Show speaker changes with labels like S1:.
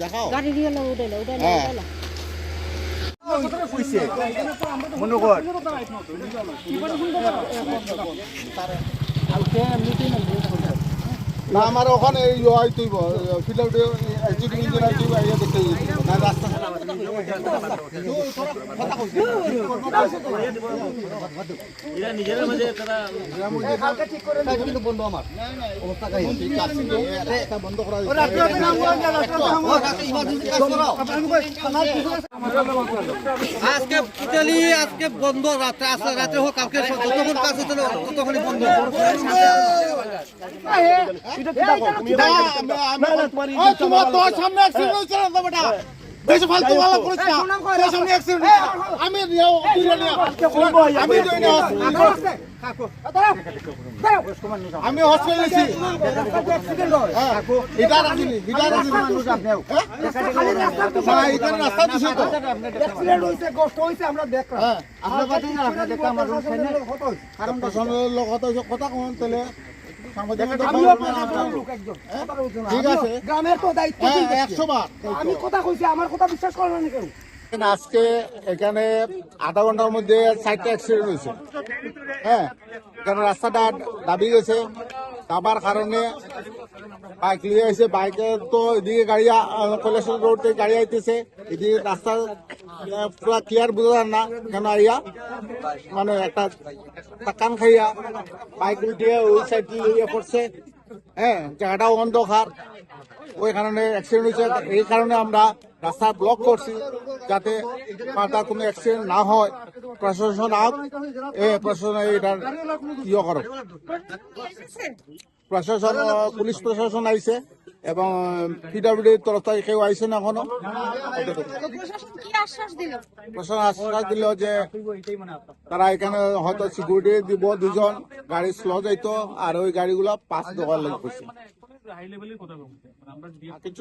S1: দেখাও।
S2: গাড়ি দিয়ে লো উঠাইলো উঠাইলো। উঠাইলো
S1: মনে না আমার ওখানে এই হয় তুই ফিল্ড আউটে এক্সিকিউটিভ ইঞ্জিনিয়ার তুই আইয়া দেখতে না
S3: আজকে টোটালি আজকে বন্ধ রাত্রে আসলে রাত্রে হোক কালকে যতক্ষণ কাজ হতো না বন্ধ।
S1: তোমার তোর সামনে অ্যাক্সিডেন্ট হয়েছে না বেটা। বেশি ফালতু ভালো করিস না। তোর সামনে অ্যাক্সিডেন্ট আমি নিও আমি দিই না আমি হসপিটালে আছি। হ্যাঁ। এটা রাখিনি এটা রাখিনি মানুষ আপনি না এখানে রাস্তা দিছে তো। হ্যাঁ আপনার কথা না আপনার দেখা আমার কারণ প্রশাসনের লোক কথা কথা কোন তাহলে সাংবাদিকতা ঠিক আছে।
S4: গ্রামের তো দায়িত্ব
S1: হ্যাঁ
S4: ঠিক আছে।
S1: একশো বার
S4: আমি কথা কইছি আমার কথা বিশ্বাস করো না কেউ।
S1: আজকে এখানে আধা ঘণ্টার মধ্যে চারটা অ্যাক্সিডেন্ট হয়েছে। হ্যাঁ এখানে রাস্তাটা দাবি গেছে। দাবার কারণে বাইক নিয়ে এসে বাইকে তো এদিকে গাড়ি কৈলাস রোড থেকে গাড়ি আইতেছে। এদিকে রাস্তা পুরা ক্লিয়ার বোঝা না, কেন আইয়া মানে একটা কান খাইয়া, বাইক উঠিয়ে ওই সাইড দিয়ে পড়ছে হ্যাঁ জায়গাটাও অন্ধকার। ওই কারণে অ্যাক্সিডেন্ট হয়েছে এই কারণে আমরা রাস্তা ব্লক করছি, যাতে তার কোনো অ্যাক্সিডেন্ট না হয়। প্রশাসন আপ এ, প্রশাসন এটার ইয়ে করো। প্রশাসন, পুলিশ প্রশাসন আইছে। এবং পিডাব্লিউডির তরফ থেকে কেউ আইছে না এখনও?
S2: প্রশাসন কি আশ্বাস দিল?
S1: প্রশাসন আশ্বাস দিল যে তারা এখানে হয়তো সিকিউরিটি দিব দুজন গাড়ি স্লো যাইত আর ওই গাড়িগুলো পাঁচ দেওয়ার লাগবে কিছু